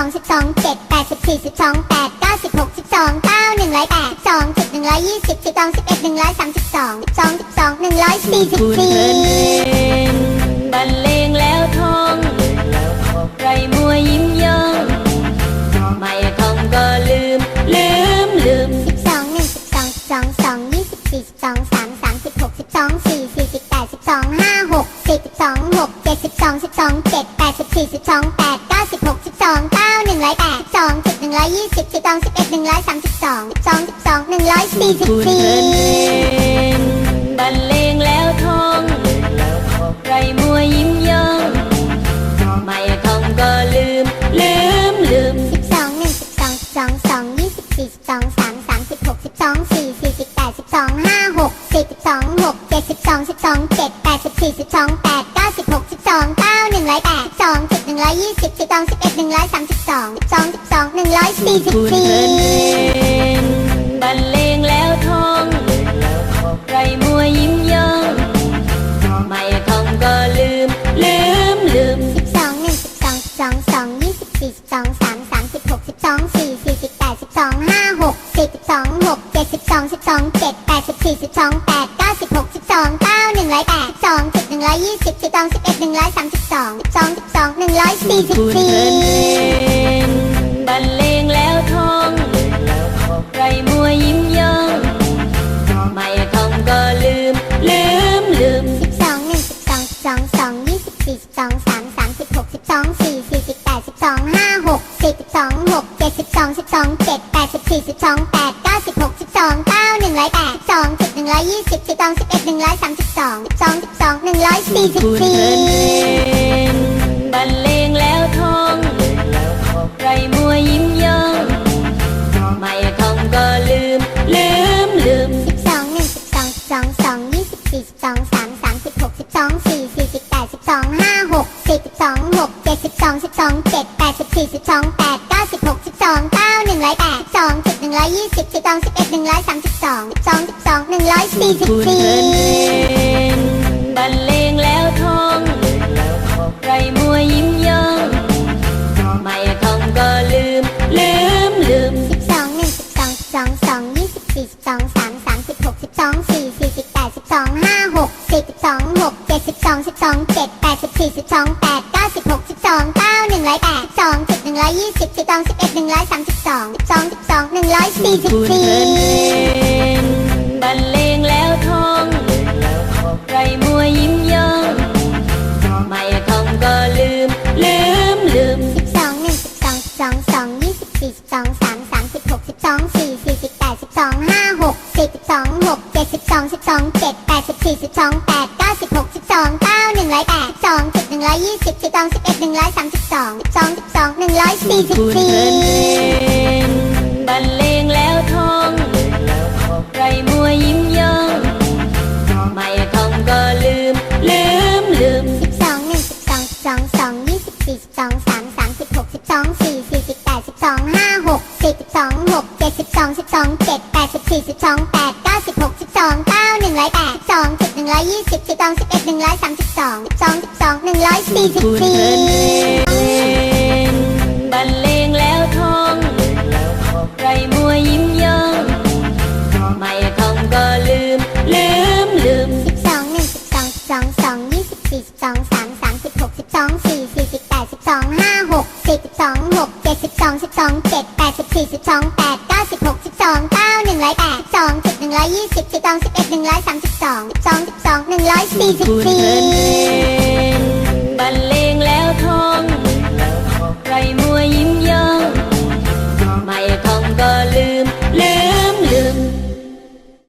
องสิบสองเจ็ดแปดสิบสี่สิบสองแปดเก้าสิบหกสิบสองเก้าหนึ่งร้อยแปดสองสิบหนึ่งร้อยยี่สิบสิบสองสิบเอ็ดหนึ่งร้อยสามสิบสองสองสิบสองหนึ่งร้อยสี่สิบสี่บรรเลงแล้วท่องไรมัวยิ้มย่องไม่ท่องก็ลืม ลืมลืมสิบสองหนึ่งสิบสองสิบสองสองยี่สิบสี่สิบสองสามสามสิบหกสิบสองสี่สี่สิบแปดสิบสองห้าหกสิบสิบสองหกเจ็ดสิบสองสิบสองเจ็ดแปดสิบสี่สิบสองแปด งสิบหนึ่งร้อยยี่สิบสิบสองสิบเอ็ดหนึ่งร้อยสามสิบสองสองสิบสองหนึ่งร้อยสี่สิบคุณสี่เทินเพลงบรรเลงแล้วท่องไรมัวยิ้มย่องไม่ท่องก็ลืม ลืมลืมสิบสองหนึ่งสิบสองสิบสองสองยี่สิบสี่สิบสองสามสามสิบหกสิบสองสี่สี่สิบแปดสิบสองห้าหกสิบสิบสองหกเจ็ดสิบสองสิบสองเจ็ดแปดสิบสี่สิบสองแปดเก้าสิบหกสิบสองเก้าหนึ่งร้อยแปดสองสิบหนึ่งร้อยยี่สิบสิบสองสิบเอ็ดหนึ่งร้อยสามสิบสองสองสิบสองหนึ่ง ร้อยสี่สิบสี่บรรเลงแล้วท่องไรมัวยิ้มย่องไม่ท่องก็ลืม ลืมลืมสิบสองหนึ่งสิบสองสองสองยี่สิบสี่สิบสองสามสามสิบหกสิบสองสี่สี่สิบแปดสิบสองห้าหกสิบสิบสองหกเจ็ดสิบสองสิบสองเจ็ดแปดสิบสี่สิบสองแปดเก้าสิบหกสิบสองเก้าหนึ่งร้อยแปดสองสิบหนึ่งร้อยยี่สิบสิบสองสิบเอ็ดหนึ่งร้อยสามสิบสองสองสิบสองหนึ่งร้อยสี่สิบสี่ วยิ้มย่องไม่ทองก็ลืม ลืมลืมสิบสองหนึ่งสิบสองสิบสองสองยี่สิบสี่สิบสองสามสามสิบหกสิบสองสี่สี่สิบแปดสิบสองห้าหกสิบสิบสองหกเจ็ดสิบสองสิบสองเจ็ดแปดสิบสี่สิบสองแปดเก้าสิบหกสิบสองเก้าหนึ่งร้อยแปดสองสิบหนึ่งร้อยยี่สิบสิบสองสิบเอ็ดหนึ่งร้อยสามสิบสองสิบสองสิบสองหนึ่งร้อยสี่สิบสี่เทินเพลงบรรเลงแล้วทองไรมัวยิ้ม สองห้าหกสิบสองหกเจ็ดสิบสองสิบสองเจ็ดแปดสิบสี่สิบสองแปดเก้าสิบหกสิบสองเก้าหนึ่งร้อยแปดสองสิบหนึ่งร้อยยี่สิบสิบสองสิบเอ็ดหนึ่งร้อยสามสิบสองสิบสองสิบสองหนึ่งร้อยสี่สิบคุณสี่เทินเพลงบรรเลงแล้วท่องไรมัวยิ้มย่องไม่ทองก็ลืม ลืมลืมสิบสองหนึ่งสิบสองสิบสองสองยี่สิบสี่สิบสองสามสามสิบหกสิบสองสี่สี่สิบแปดสิบสองห้าหกสิบสิบสอง เจ็ดสิบสองสิบสองเจ็ดแปดสิบสี่สิบสองแปดเก้าสิบหกสิบสองเก้าหนึ่งร้อยแปดสองสิบหนึ่งร้อยยี่สิบสิบสองสิบเอ็ดหนึ่งร้อยสามสิบสองสิบสองสิบสองหนึ่งร้อยสี่สิบสี่เทินเลงบรรเลงแล้วท่องไรมัวยิ้มย่องไม่ท่องก็ลืม ลืมลืมสิบสองหนึ่งสิบสองสิบสองสองยี่สิบสี่สิบสองสามสามสิบหกสิบสองสี่สี่สิบแปดสิบสองห้าหกสิบสิบสองหกเจ็ดสิบสองสิบสองเจ็ดแปดสิบสี่สิบสอง ยยี่สิบสิบสองสิบเอ็ดหนึ่งร้อยสามสิบสองสองสิบสองหนึ่งร้อยสี่สิบสี่คุณเทินเพลงบรรเลงแล้วท่องไรมัวยิ้มย่องไม่ท่องก็ลืมลืมลืมสิบสองหนึ่งร้อยยี่สิบสิบสองสิบสองสิบสองหนึ่งร้อยสี่สิบสี่คุณเทินเพลงบรรเลงแล้วท่องไรมัวยิ้มย่องไม่ท่องก็ลืม ลืมลืมสิบสองหนึ่งสิบสองสิบสองสองยี่สิบสี่สิบสองสามสามสิบหกสิบสองสี่สี่สิบ ร้อยยี่สิบสิบสองสิบเอ็ดหนึ่งร้อยสามสิบสองสองสิบสองหนึ่งร้อยสี่สิบคุณสี่เทินเพลงบรรเลงแล้วท่องไรมัวยิ้มย่องไม่ท่องก็ลืม ลืมลืมสิบสองหนึ่งสิบสองสิบสองสองยี่สิบสี่สิบสองสามสามสิบหกสิบสองสี่สี่สิบแปดสิบสองห้าหกสิบสิบสองหกเจ็ดสิบสองสิบสองเจ็ดแปดสิบสี่สิบสอง ก้าหนึ่งร้อยแปดสองสิบหนึ่งร้อยยี่สิบสิบสองสิบเอ็ดหนึ่งร้อยสามสิบสองสองสิบสองหนึ่งร้อยสี่สิบสี่